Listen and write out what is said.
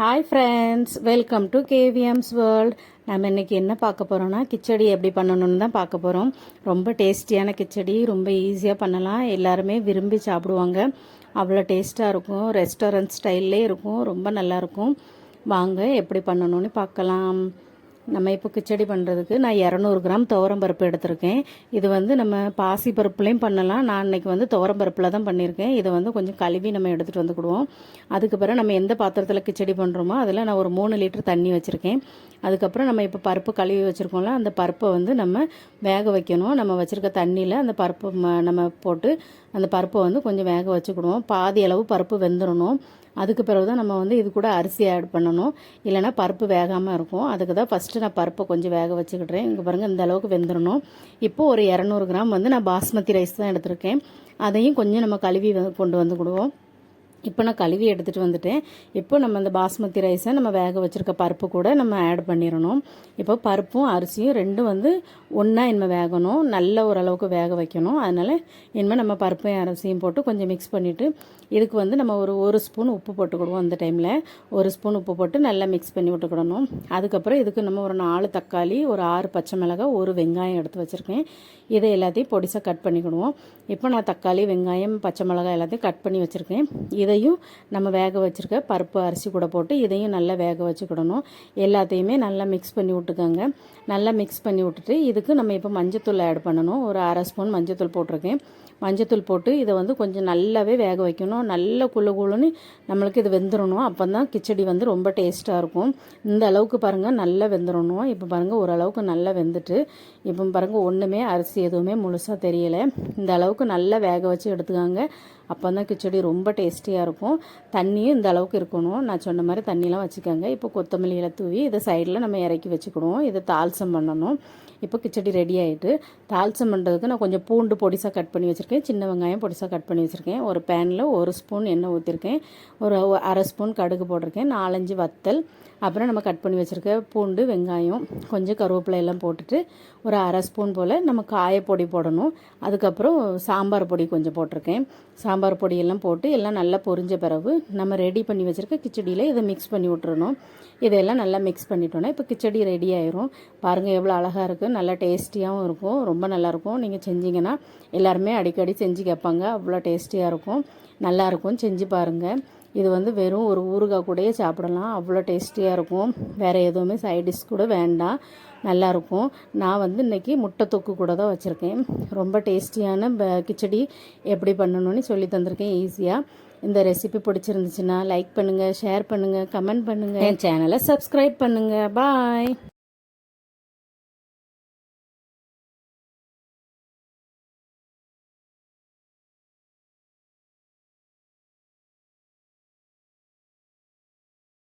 Hi friends welcome to K V M's world நம்ம இன்றைக்கி என்ன பார்க்க போகிறோம்னா கிச்சடி எப்படி பண்ணணும்னு தான் பார்க்க போகிறோம் ரொம்ப டேஸ்டியான கிச்சடி ரொம்ப ஈஸியாக பண்ணலாம். எல்லாருமே விரும்பி சாப்பிடுவாங்க. அவ்வளோ டேஸ்ட்டாக இருக்கும். ரெஸ்டாரண்ட் ஸ்டைல்லே இருக்கும். ரொம்ப நல்லாயிருக்கும் வாங்க எப்படி பண்ணணும்னு பார்க்கலாம். நம்ம இப்போ கிச்சடி பண்ணுறதுக்கு நான் இரநூறு கிராம் துவரம் பருப்பு எடுத்திருக்கேன். இது வந்து நம்ம பாசி பருப்புலையும் பண்ணலாம். நான் இன்றைக்கி வந்து துவரம் பருப்பில் தான் பண்ணியிருக்கேன். இதை வந்து கொஞ்சம் கழுவி நம்ம எடுத்துகிட்டு வந்துக்கிடுவோம் அதுக்கு பிறகு நம்ம எந்த பாத்திரத்தில் கிச்சடி பண்ணுறோமோ அதில் நான் ஒரு மூணு லிட்டர் தண்ணி வச்சுருக்கேன். அதுக்கப்புறம் நம்ம இப்போ பருப்பு கழுவி வச்சுருக்கோம்ல அந்த பருப்பை வந்து நம்ம வேக வைக்கணும். நம்ம வச்சுருக்க தண்ணியில் அந்த பருப்பு ம- நம்ம போட்டு அந்த பருப்பை வந்து கொஞ்சம் வேக வச்சுக்கிடுவோம் பாதி அளவு பருப்பு வெந்துடணும் அதுக்கு பிறகு தான் நம்ம வந்து இது கூட அரிசி ஆட் பண்ணணும். இல்லைன்னா பருப்பு வேகாமல் இருக்கும். அதுக்கு தான் ஃபஸ்ட்டு நான் பருப்பை கொஞ்சம் வேக வச்சுக்கிடுறேன் இங்கே பாருங்கள் இந்த அளவுக்கு வெந்துடணும் இப்போது ஒரு இரநூறு கிராம் வந்து நான் பாஸ்மதி ரைஸ் தான் எடுத்திருக்கேன். அதையும் கொஞ்சம் நம்ம கழுவி வந்து கொண்டு வந்துக்கிடுவோம் இப்போ நான் கழுவி எடுத்துகிட்டு வந்துட்டேன் இப்போ நம்ம இந்த பாஸ்மதி ரைஸை நம்ம வேக வச்சுருக்க பருப்பு கூட நம்ம ஆட் பண்ணிடணும் இப்போ பருப்பும் அரிசியும் ரெண்டும் வந்து ஒன்றா இனிமேல் வேகணும். நல்ல ஓரளவுக்கு வேக வைக்கணும். அதனால் இனிமேல் நம்ம பருப்பையும் அரிசியும் போட்டு கொஞ்சம் மிக்ஸ் பண்ணிவிட்டு இதுக்கு வந்து நம்ம ஒரு ஒரு ஸ்பூன் உப்பு போட்டுக்கிடுவோம் அந்த டைமில் ஒரு ஸ்பூன் உப்பு போட்டு நல்லா மிக்ஸ் பண்ணி விட்டுக்கிடணும். அதுக்கப்புறம் இதுக்கு நம்ம ஒரு நாலு தக்காளி ஒரு ஆறு பச்சை மிளகாய் ஒரு வெங்காயம் எடுத்து வச்சுருக்கேன். இதை எல்லாத்தையும் பொடிசாக கட் பண்ணிக்கிடுவோம். இப்போ நான் தக்காளி வெங்காயம் பச்சை மிளகாய் எல்லாத்தையும் கட் பண்ணி வச்சுருக்கேன். இதையும் நம்ம வேக வச்சுருக்க பருப்பு அரிசி கூட போட்டு இதையும் நல்லா வேக வச்சுக்கிடணும். எல்லாத்தையுமே நல்லா மிக்ஸ் பண்ணி விட்டுக்கோங்க. நல்லா மிக்ஸ் பண்ணி விட்டுட்டு இதுக்கு நம்ம இப்போ மஞ்சத்தூள் ஆட் பண்ணணும். ஒரு அரை ஸ்பூன் மஞ்சத்தூள் போட்டிருக்கேன். மஞ்சத்தூள் போட்டு இதை வந்து கொஞ்சம் நல்லாவே வேக வைக்கணும். நல்ல குழு குழுன்னு நம்மளுக்கு இது வெந்துடணும் அப்போ தான் கிச்சடி வந்து ரொம்ப டேஸ்ட்டாக இருக்கும். இந்த அளவுக்கு பாருங்கள் நல்லா வெந்துடணும் இப்போ பாருங்கள் ஓரளவுக்கு நல்லா வெந்துட்டு இப்போ பாருங்கள் ஒன்றுமே அரிசி எதுவுமே முழுசாக தெரியலை. இந்த அளவுக்கு நல்லா வேக வச்சு எடுத்துக்காங்க. அப்போ தான் கிச்சடி ரொம்ப டேஸ்டியாக இருக்கும். தண்ணியும் இந்த அளவுக்கு இருக்கணும். நான் சொன்ன மாதிரி தண்ணியெலாம் வச்சுக்கோங்க. இப்போ கொத்தமல்லியில் தூவி இதை சைடில் நம்ம இறக்கி வச்சுக்கிடுவோம். இதை தால்சம் பண்ணணும். இப்போ கிச்சடி ரெடி ஆகிட்டு தால்சம் பண்ணுறதுக்கு நான் கொஞ்சம் பூண்டு பொடிசாக கட் பண்ணி வச்சுருக்கேன். சின்ன வெங்காயம் பொடிசாக கட் பண்ணி வச்சுருக்கேன். ஒரு பேனில் ஒரு ஸ்பூன் எண்ணெய் ஊற்றிருக்கேன் ஒரு அரை ஸ்பூன் கடுகு போட்டிருக்கேன். நாலஞ்சு வத்தல். அப்புறம் நம்ம கட் பண்ணி வச்சுருக்க பூண்டு வெங்காயம் கொஞ்சம் கருவேப்பிலை எல்லாம் போட்டுட்டு ஒரு அரை ஸ்பூன் போல் நம்ம காயப்பொடி போடணும். அதுக்கப்புறம் சாம்பார் பொடி கொஞ்சம் போட்டிருக்கேன். சாம்பார் பொடியெல்லாம் போட்டு எல்லாம் நல்லா பொரிஞ்ச பிறகு நம்ம ரெடி பண்ணி வச்சுருக்க கிச்சடியில் இதை மிக்ஸ் பண்ணி விட்டுறணும். இதெல்லாம் நல்லா மிக்ஸ் பண்ணிட்டோன்னா இப்போ கிச்சடி ரெடி ஆயிரும். பாருங்கள் எவ்வளோ அழகாக இருக்குது நல்லா டேஸ்டியாகவும் இருக்கும். ரொம்ப நல்லாயிருக்கும். நீங்கள் செஞ்சீங்கன்னா எல்லாருமே அடிக்கடி செஞ்சு கேட்பாங்க. அவ்வளோ டேஸ்டியாக இருக்கும். நல்லாயிருக்கும் செஞ்சு பாருங்கள் இது வந்து வெறும் ஒரு ஊறுகாய் கூடயே சாப்பிடலாம். அவ்வளோ டேஸ்டியாக இருக்கும். வேறு எதுவுமே சைட் டிஷ் கூட வேண்டாம். நல்லாயிருக்கும் நான் வந்து இன்றைக்கி முட்டை தொக்கு கூட தான் வச்சுருக்கேன். ரொம்ப டேஸ்டியான ப- கிச்சடி எப்படி பண்ணணும்னு சொல்லி தந்திருக்கேன் ஈஸியாக இந்த ரெசிபி பிடிச்சிருந்துச்சுன்னா லைக் பண்ணுங்கள் ஷேர் பண்ணுங்கள் கமெண்ட் பண்ணுங்கள் என் சேனலை சப்ஸ்கிரைப் பண்ணுங்கள் பாய்.